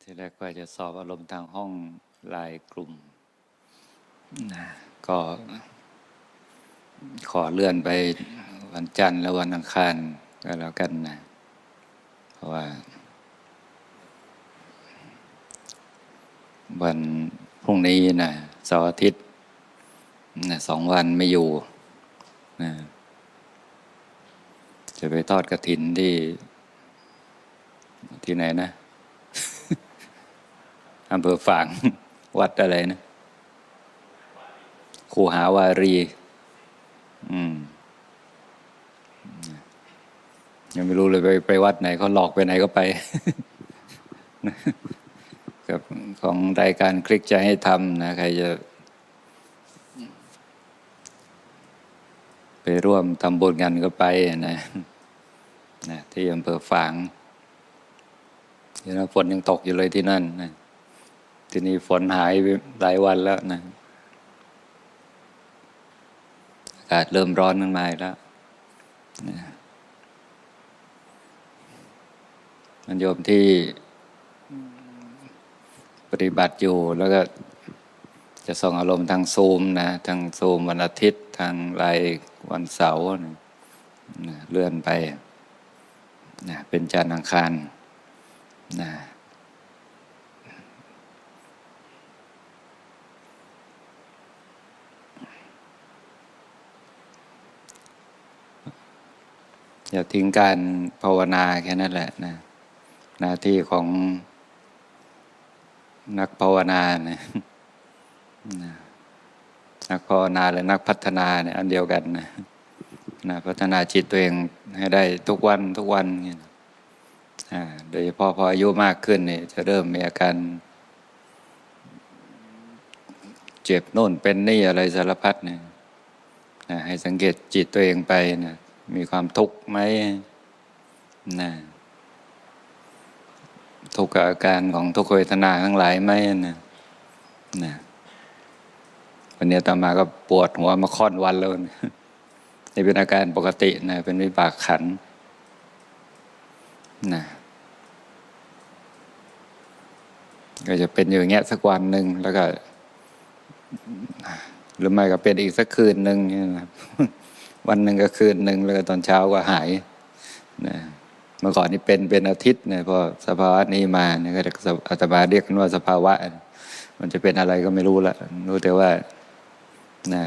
ที่แรกว่าจะสอบอารมณ์ทางห้องลายกลุ่มนะก็ขอเลื่อนไปวันจันทร์และวันอังคารก็แล้วกันนะ เพราะว่า วันพรุ่งนี้นะเสาร์อาทิตย์นะสองวันไม่อยู่นะจะไปทอดกระถินที่ที่ไหนนะ อำเภอฝาง วัดอะไรนะคูหาวารี อืม ยังไม่รู้เลยไปไปวัดไหนเขาหลอกไปไหนก็ไปกับของรายการคลิกใจให้ทำนะ ใครจะไปร่วมทำบุญกันก็ไปนะนะที่อำเภอฝางที่นั่นฝนยังตกอยู่เลยที่นั่นนะ ที่นี่ฝนหายไปหลายวันแล้วนะอากาศเริ่มร้อนขึ้นมาแล้วนะมันโยมที่ปฏิบัติอยู่แล้วก็จะส่งอารมณ์ทางซูมนะทางซูมวันอาทิตย์ทางไลน์วันเสาร์นะนะเลื่อนไปนะเป็นจันทร์อังคารนะ อย่าทิ้งการภาวนาแค่นั้นแหละนะหน้าที่ของนักภาวนาเนี่ยนักภาวนาและนักพัฒนาเนี่ยอันเดียวกันนะนะพัฒนาจิตตัวเองให้ได้ทุกวันทุกวันเนี่ยอ่าโดยเฉพาะพออายุมากขึ้นเนี่ยจะเริ่มมีอาการเจ็บโน่นเป็นนี่อะไรสารพัดเนี่ยนะให้สังเกตจิตตัวเองไปนะ มีความทุกข์ไหมนะทุกข์กับอาการของทุกขเวทนาทั้งหลายไหมนะนะวันนี้ตามมาก็ปวดหัวมาค่อนวันแล้วนะนี่เป็นอาการปกตินะเป็นวิบากขันนะก็จะเป็นอยู่อย่างเงี้ยสักวันหนึ่งแล้วก็ หรือไม่ก็เป็นอีกสักคืนหนึ่งเนี่ยนะ วันหนึ่งก็คืนหนึ่งแล้วก็ตอนเช้าก็หายนะเมื่อก่อนนี่เป็นเป็นอาทิตย์เนี่ยพอสภาวะนี้มาเนี่ยก็จะอาตมาเรียกกันว่าสภาวะ มันจะเป็นอะไรก็ไม่รู้ละรู้แต่ว่านะ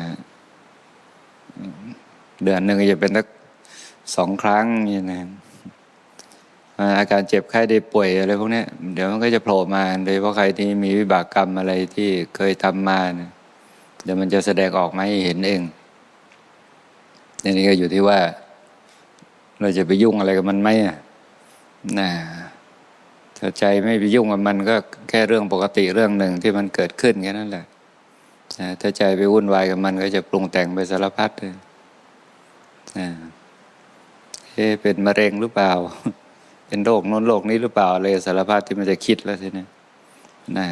เดือนหนึ่งจะเป็นสักสองครั้งนี่นะอาการเจ็บไข้ได้ป่วยอะไรพวกนี้เดี๋ยวมันก็จะโผล่มาโดยเฉพาะใครที่มีวิบากกรรมอะไรที่เคยทำมานะเดี๋ยวมันจะแสดงออกมาให้เห็นเอง นี่ก็อยู่ที่ว่า เราจะไปยุ่งอะไรกับมันไหมนะถ้าใจไม่ไปยุ่งกับมันก็แค่เรื่องปกติเรื่องหนึ่งที่มันเกิดขึ้นแค่นั้นแหละนะถ้าใจไปวุ่นวายกับมันก็จะปรุงแต่งไปสารพัดเลยนะเอ๊เป็นมะเร็งหรือเปล่า เป็นโรคโน้นโรคนี้หรือเปล่าเลยสารพัดที่มันจะคิดแล้วทีนี้นะ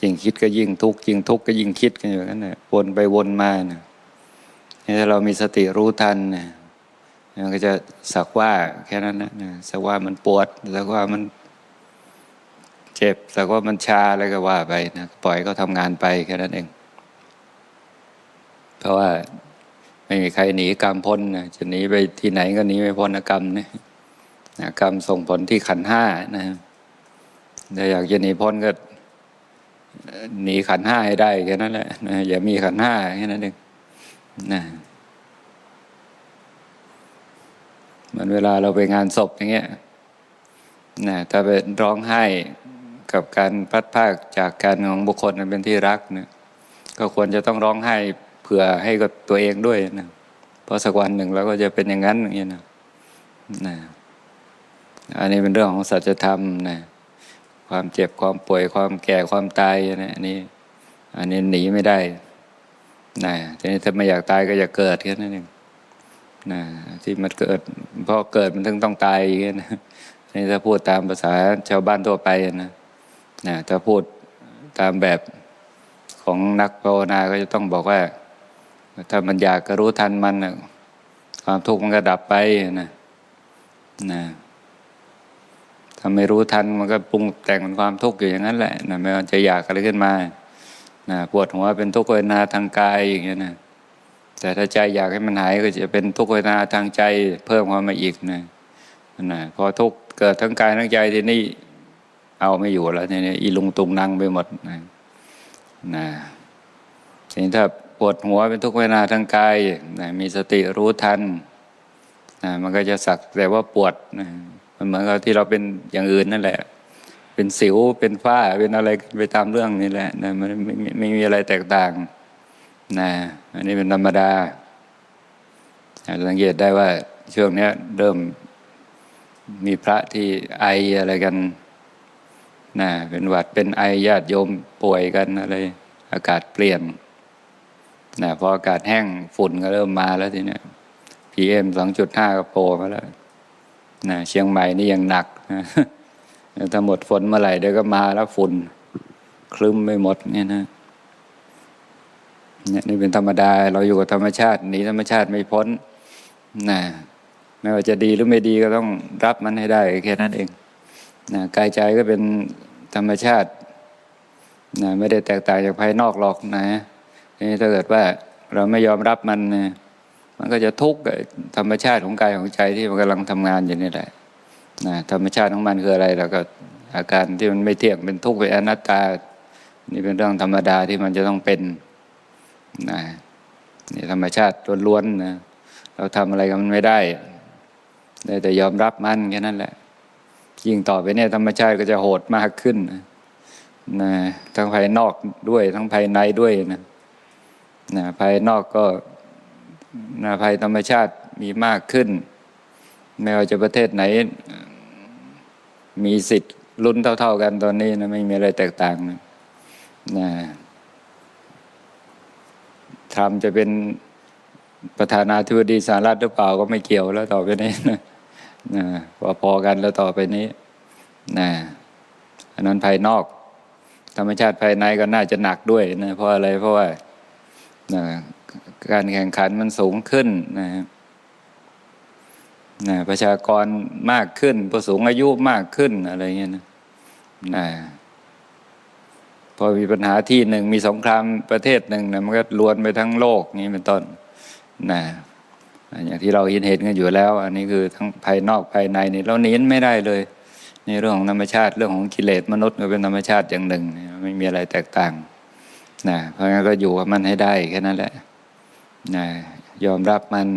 ยิ่งคิดก็ยิ่งทุกข์ยิ่งทุกข์ก็ยิ่งคิดกันอยู่นั้นนะวนไปวนมาเนี่ย ถ้าเรามีสติรู้ทันนะมันก็จะสักว่าแค่นั้นนะสักว่ามันปวดสักว่ามันเจ็บสักว่ามันชาอะไรก็ว่าไปนะปล่อยเขาทำงานไปแค่นั้นเอง เพราะว่าไม่มีใครหนีกรรมพ้นนะจะหนีไปที่ไหนก็หนีไม่พ้นกรรมนะนะกรรมส่งผลที่ขันห้านะถ้าอยากจะหนีพ้นก็หนีขันห้าให้ได้แค่นั้นแหละนะอย่ามีขันห้าแค่นั้นเอง นะเหมือนเวลาเราไปงานศพอย่างเงี้ยนะถ้าไปร้องไห้กับการพัดภาคจากการของบุคคลเป็นที่รักเนี่ยก็ควรจะต้องร้องไห้เผื่อให้กับตัวเองด้วยนะเพราะสักวันหนึ่งเราก็จะเป็นอย่างนั้นอย่างเงี้ยนะนะอันนี้เป็นเรื่องของสัจธรรมนะความเจ็บความป่วยความแก่ความตายนะนนี้อันนี้หนีไม่ได้ นะทีนี้ถ้าไม่อยากตายก็อย่าเกิดแค่นั้นเองนะที่มันเกิดพราะเกิดมันถึงต้องตายอย่างเงี้ยนะนี่ถ้าพูดตามภาษาชาวบ้านทั่วไปนะนะถ้าพูดตามแบบของนักภาวนาก็จะต้องบอกว่า ถ้ามันอยากก็รู้ทันมันนะความทุกข์มันก็ดับไปนะนะถ้าไม่รู้ทันมันก็ปรุงแต่งเป็นความทุกข์อยู่อย่างนั้นแหละนะไม่ว่าจะอยากอะไรขึ้นมา นะปวดหัวเป็นทุกขเวทนาทางกายอย่างเงี้ยนะแต่ถ้าใจอยากให้มันหายก็จะเป็นทุกขเวทนาทางใจเพิ่มความมาอีกนะนะพอทุกเกิดทั้งกายทั้งใจทีนี้เอาไม่อยู่แล้วทีนี้อีลุงตุงนังไปหมดนะนะทีนี้ถ้าปวดหัวเป็นทุกขเวทนาทางกายนะมีสติรู้ทันนะมันก็จะสักแต่ว่าปวดนะมันเหมือนกับที่เราเป็นอย่างอื่นนั่นแหละ เป็นสิวเป็นฝ้าเป็นอะไรไปตามเรื่องนี่แหละนะมันไม่ไม่ไม่มีอะไรแตกต่างนะอันนี้เป็นธรรมดาอาสังเกตได้ว่าช่วงนี้เริ่มมีพระที่ไออะไรกันนะเป็นหวัดเป็นไอญาติโยมป่วยกันอะไร อากาศเปลี่ยนนะพออากาศแห้งฝุ่นก็เริ่มมาแล้วทีนี้ย PM สองจุดห้าก็โผล่มาแล้วนะเชียงใหม่นี่ยังหนักนะ ถ้าหมดฝนเมื่อไหร่เดี๋ยวก็มาแล้วฝุ่นคลึ้มไม่หมดเนี่ยนะเนี่ยนี่เป็นธรรมดา เราอยู่กับธรรมชาติหนีธรรมชาติไม่พ้นนะไม่ว่าจะดีหรือไม่ดีก็ต้องรับมันให้ได้แค่นั้นเองนะกายใจก็เป็นธรรมชาตินะไม่ได้แตกต่างจากภายนอกหรอกนะนี่ถ้าเกิดว่าเราไม่ยอมรับมันนะมันก็จะทุกข์กับธรรมชาติของกายของใจที่มันกำลังทำงานอยู่นี่แหละ นะธรรมชาติของมันคืออะไรเราก็อาการที่มันไม่เที่ยงเป็นทุกข์เป็นอนัตตา นี่เป็นเรื่องธรรมดาที่มันจะต้องเป็นนะนี่ธรรมชาติล้วนๆนะเราทำอะไรกับมันไม่ได้ได้แต่ยอมรับมันแค่นั้นแหละ ยิ่งต่อไปเนี่ยธรรมชาติก็จะโหดมากขึ้นนะนะทั้งภายนอกด้วย ทั้งภายในด้วยนะนะภายนอกก็นะภัยธรรมชาติมีมากขึ้น ไม่ว่าจะประเทศไหน มีสิทธิ์ลุ้นเท่า ๆกันตอนนี้นะไม่มีอะไรแตกต่างนะนะทรัมป์จะเป็นประธานาธิบดีสหรัฐหรือเปล่าก็ไม่เกี่ยวแล้วต่อไปนี้นะนะพอๆกันแล้วต่อไปนี้นะอันนั้นภายนอก ธรรมชาติภายในก็น่าจะหนักด้วยนะเพราะอะไรเพราะว่านะการแข่งขันมันสูงขึ้นนะครับ นะประชากรมากขึ้น ผู้สูงอายุมากขึ้นอะไรเงี้ยนะนะพอมีปัญหาที่หนึ่งมีสงครามประเทศหนึ่งนะมันก็ลวนไปทั้งโลกนี้เป็นต้นนะอย่างที่เราเห็นเห็นกันอยู่แล้ว อันนี้คือทั้งภายนอกภายในนี่เราหนีไม่ได้เลยในเรื่องของธรรมชาติเรื่องของกิเลสมนุษย์ก็เป็นธรรมชาติอย่างหนึ่ง ไม่มีอะไรแตกต่างนะเพราะงั้นก็อยู่กับมันให้ได้แค่นั้นแหละนะยอมรับมัน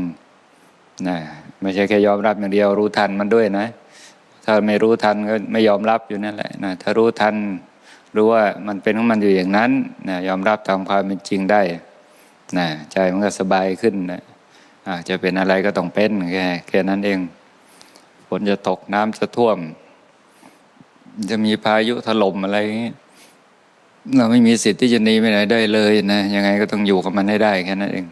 นะไม่ใช่แค่ยอมรับอย่างเดียวรู้ทันมันด้วยนะ ถ้าไม่รู้ทันก็ไม่ยอมรับอยู่นั่นแหละนะถ้ารู้ทันรู้ว่ามันเป็นของมันอยู่อย่างนั้นนะยอมรับตามความเป็นจริงได้นะใจมันก็สบายขึ้นนะอาจะเป็นอะไรก็ต้องเป็นแค่แค่นั้นเองฝนจะตกน้ำจะท่วม จะมีพายุถล่มอะไรเราไม่มีสิทธิ์ที่จะหนีไปไหนได้เลยนะยังไงก็ต้องอยู่กับมันให้ได้แค่นั้นเอง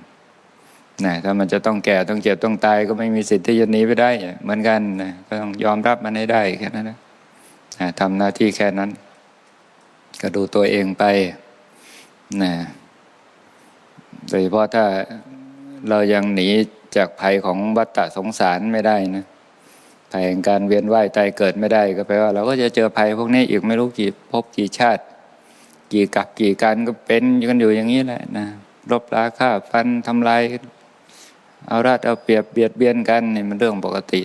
นะถ้ามันจะต้องแก่ต้องเจ็บต้องตายก็ไม่มีสิทธิ์ที่จะหนีไปได้เหมือนกันนะก็ต้องยอมรับมันให้ได้แค่นั้นนะทำหน้าที่แค่นั้น ก็ดูตัวเองไปนะโดยเฉพาะถ้าเรายังหนีจากภัยของวัฏฏะสงสารไม่ได้นะภัยแห่งการเวียนว่ายตายเกิดไม่ได้ก็แปลว่า เราก็จะเจอภัยพวกนี้อีกไม่รู้กี่ภพกี่ชาติ กี่กับกี่การก็เป็นกันอยู่อย่างนี้แหละนะรบราฆ่าฟันทำลาย เอาราดเอาเปรียบเบียดเบียนกันนี่มันเรื่องปกติ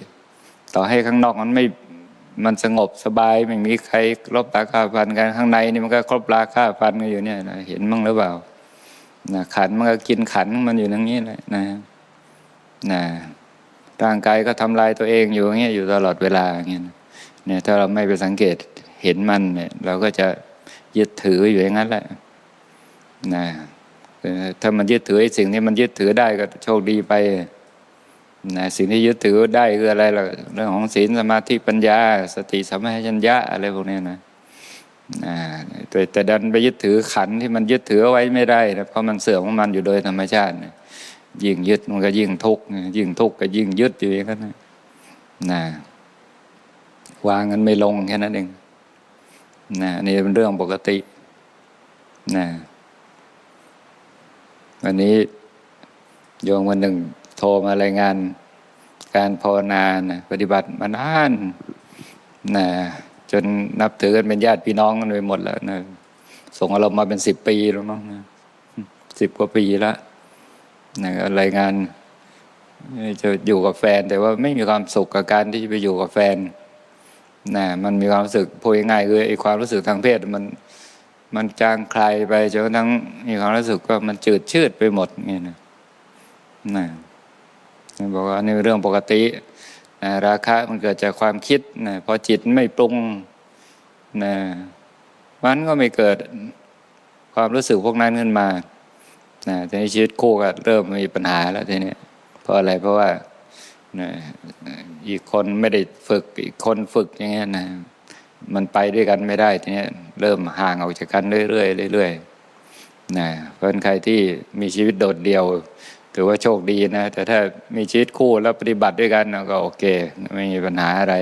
ต่อให้ข้างนอกมันไม่มันสงบสบายไม่มีใครรบราฆ่าฟันกันข้างในนี่มันก็ครบราฆ่าฟันกันอยู่เนี่ยนะเห็นมั้งหรือเปล่านะขันมันก็กินขันมันอยู่อย่างนี้แหละนะนะร่างกายก็ทำลายตัวเองอยู่อย่างเงี้ยอยู่ตลอดเวลาอย่างเงี้ยเนี่ยถ้าเราไม่ไปสังเกตเห็นมันเนี่ยเราก็จะยึดถืออยู่อย่างนั้นแหละนะ ถ้ามันยึดถือสิ่งที่มันยึดถือได้ก็โชคดีไปนะสิ่งที่ยึดถือได้คืออะไรล่ะเรื่องของศีลสมาธิปัญญา สติสัมปชัญญะอะไรพวกนี้นะแต่แต่ดันไปยึดถือขันที่มันยึดถือไว้ไม่ได้นะเพราะมันเสื่อมของมันอยู่โดยธรรมชาติยิ่งยึดมันก็ยิ่งทุกข์ยิ่งทุกข์ก็ยิ่งยึดอยู่อย่างนั้นนะวางกันไม่ลงแค่นั้นเองนะนี่เป็นเรื่องปกตินะ วันนี้โยมวันหนึ่ง โทรมารายงาน การภาวนานะปฏิบัติมานานนะจนนับถือกันเป็นญาติพี่น้องกันไปหมดแล้วนะส่งอารมณ์มาเป็นสิบปีแล้วมั้งนะสิบกว่าปีแล้วนะรายงานจะอยู่กับแฟน แต่ว่าไม่มีความสุขกับการที่จะไปอยู่กับแฟนนะมันมีความรู้สึกพูดง่ายๆคือไอ้ความรู้สึกทางเพศมัน มันจางคลายไปจนกระทั่งมีความรู้สึกว่ามันจืดชืดไปหมดเงี้ยนะนะบอกว่านี่เป็นเรื่องปกตินะราคะมันเกิดจากความคิดนะพอจิตไม่ปรุงนะมันก็ไม่เกิดความรู้สึกพวกนั้นขึ้นมานะทีนี้ชีวิตคู่ก็เริ่มมีปัญหาแล้วทีนี้เพราะอะไรเพราะว่านะอีกคนไม่ได้ฝึกอีกคนฝึกอย่างเงี้ยนะ มันไปด้วยกันไม่ได้ทีนี้เริ่มห่างออกจากกันเรื่อยๆเรื่อยๆนะเพราะฉะนั้นใครที่มีชีวิตโดดเดี่ยว ถือว่าโชคดีนะ แต่ถ้ามีชีวิตคู่แล้วปฏิบัติด้วยกันก็โอเค ไม่มีปัญหาอะไร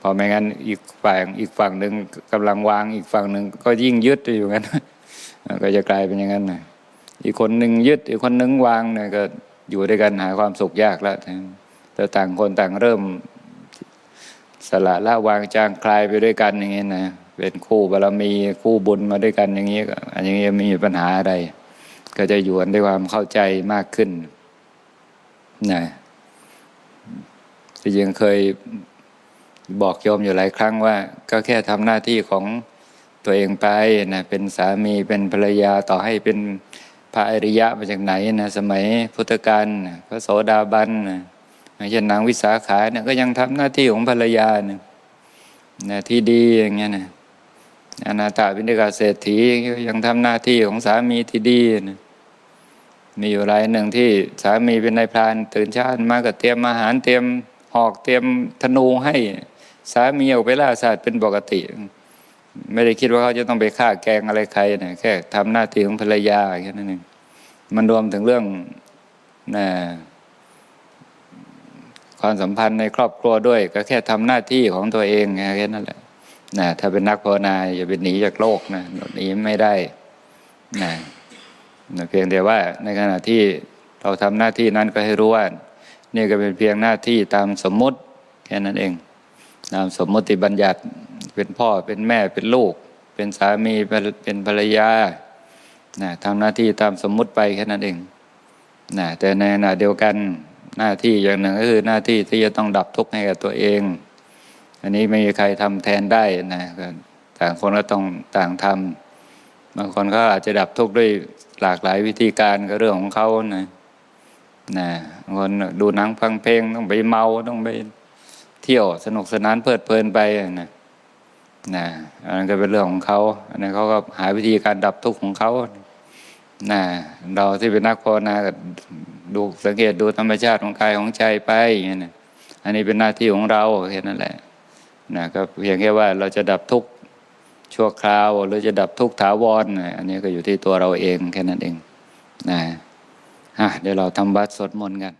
พอไม่งั้นอีกฝ่ายอีกฝั่งหนึ่งกำลังวางอีกฝั่งหนึ่งก็ยิ่งยึดอยู่งั้นก็จะกลายเป็นอย่างนั้นนะอีกคนหนึ่งยึด อีกคนหนึ่งวางเนี่ยก็อยู่ด้วยกันหาความสุขยากแล้วแต่ต่างคนต่างเริ่ม สละละวางจางคลายไปด้วยกันอย่างนี้นะเป็นคู่บารมีคู่บุญมาด้วยกันอย่างนี้ก็อันอย่างนี้ไม่มีปัญหาอะไร ก็จะอยู่กันด้วยความเข้าใจมากขึ้นนะที่ยังเคยบอกโยมอยู่หลายครั้งว่า ก็แค่ทำหน้าที่ของตัวเองไปนะเป็นสามีเป็นภรรยาต่อให้เป็นพระอริยะมาจากไหนนะสมัยพุทธกาลพระโสดาบันนะ เช่นนางวิสาขาเนี่ยก็ยังทำหน้าที่ของภรรยาเนี่ยนะที่ดีอย่างเงี้ยนะอนาถาวินิกาเศรษฐียังทำหน้าที่ของสามีที่ดีนะมีอยู่รายหนึ่งที่สามีเป็นนายพรานตื่นเช้ามาก็เตรียมอาหารเตรียมหอกเตรียมธนูให้สามีออกไปล่าสัตว์เป็นปกติ ไม่ได้คิดว่าเขาจะต้องไปฆ่าแกงอะไรใครนะแค่ทำหน้าที่ของภรรยาแค่นั้นเองมันรวมถึงเรื่องนะ ความสัมพันธ์ในครอบครัวด้วย ก็แค่ทำหน้าที่ของตัวเองแค่นั้นแหละนะถ้าเป็นนักภาวนาอย่าไปหนีจากโลกนะหนีไม่ได้นะนะเพียงแต่ว่าในขณะที่เราทำหน้าที่นั้นก็ให้รู้ว่านี่ก็เป็นเพียงหน้าที่ตามสมมุติแค่นั้นเองตามสมมติบัญญัติเป็นพ่อเป็นแม่เป็นลูก เป็นสามีเป็นภรรยานะทำหน้าที่ตามสมมุติไปแค่นั้นเองนะแต่ในขณะเดียวกัน หน้าที่อย่างหนึ่งก็คือหน้าที่ที่จะต้องดับทุกข์ให้กับตัวเอง อันนี้ไม่มีใครทำแทนได้นะต่างคนก็ต้องต่างทำบางคนก็อาจจะดับทุกข์ด้วยหลากหลายวิธีการก็เรื่องของเขานะนะบางคนดูหนังฟังเพลงต้องไปเมาต้องไปเที่ยวสนุกสนานเพลิดเพลินไปนะนะอันนั้นก็เป็นเรื่องของเขาอันนั้นเขาก็หาวิธีการดับทุกข์ของเขานะเราที่เป็นนักภาวนาก็ ดูสังเกตดูธรรมชาติของกายของใจไปอย่างนี้นะอันนี้เป็นหน้าที่ของเราแค่นั้นแหละนะก็เพียงแค่ว่าเราจะดับทุกข์ชั่วคราวหรือจะดับทุกข์ถาวรนะอันนี้ก็อยู่ที่ตัวเราเองแค่นั้นเองนะะเดี๋ยวเราทำบัตรสวดมนต์กัน